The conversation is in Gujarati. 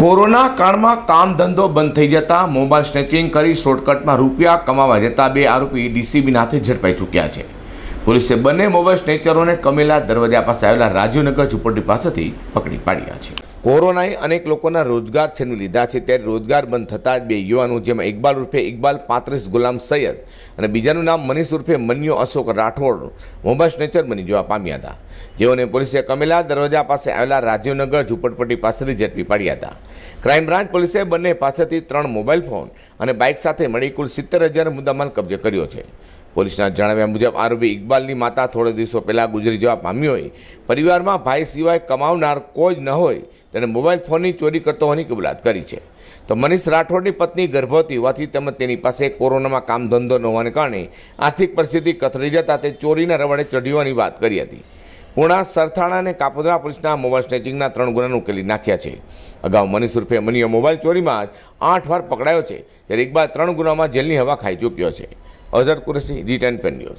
કોરોના કાળમાં કામ ધંધો બંધ થઈ જતા મોબાઈલ સ્નેચિંગ કરી શોર્ટકટમાં રૂપિયા કમાવા જતા બે આરોપી ડીસીબીના હાથે ઝડપાઈ ચૂક્યા છે. પોલીસે બંને મોબાઈલ સ્નેચરોને કમેલા દરવાજા પાસે આવેલા રાજીવનગર ઝુંપડી પાસેથી પકડી પાડ્યા છે. કોરોનાએ અનેક લોકોના રોજગાર છીનવી લીધા છે ત્યારે રોજગાર બંધ થતાં જ બે યુવાનો, જેમાં ઇકબાલ ઉર્ફે ઇકબાલ પાંત્રીસ, ગુલામ સૈયદ અને બીજાનું નામ મનીષ ઉર્ફે મન્યો અશોક રાઠોડ મોબાઈલ સ્નેચર બની જોવા પામ્યા હતા. જેઓને પોલીસે કમેલા દરવાજા પાસે આવેલા રાજીવનગર ઝુંપડપટ્ટી પાસેથી ઝડપી પાડ્યા હતા. ક્રાઇમ બ્રાન્ચ પોલીસે બંને પાસેથી ત્રણ મોબાઈલ ફોન અને બાઇક સાથે મળી કુલ સિત્તેર હજાર મુદ્દામાલ કબજે કર્યો છે. પોલીસના જણાવ્યા મુજબ, આરોપી ઇકબાલની માતા થોડા દિવસો પહેલાં ગુજરી જવા પામી હોય. પરિવારમાં ભાઈ સિવાય કમાવનાર કોઈ જ ન હોય. તેણે મોબાઈલ ફોનની ચોરી કરતો હોવાની કબૂલાત કરી છે. તો મનીષ રાઠોડની પત્ની ગર્ભવતી હોવાથી તેમજ તેની પાસે કોરોનામાં કામ ધંધો ન હોવાને કારણે આર્થિક પરિસ્થિતિ કથળી જતા તે ચોરીના રવાડે ચઢ્યોની વાત કરી હતી. પૂર્ણા સરથાણા અને કાપોદરા પોલીસના મોબાઈલ સ્નેચિંગના ત્રણ ગુનાને ઉકેલી નાખ્યા છે. અગાઉ મનીષ ઉર્ફે મનીયો મોબાઈલ ચોરીમાં આઠ વાર પકડાયો છે. જ્યારે ઇકબાલ ત્રણ ગુનામાં જેલની હવા ખાઈ ચૂક્યો છે. অর্ডার করেছি রিটার্ন পেন্ডিওর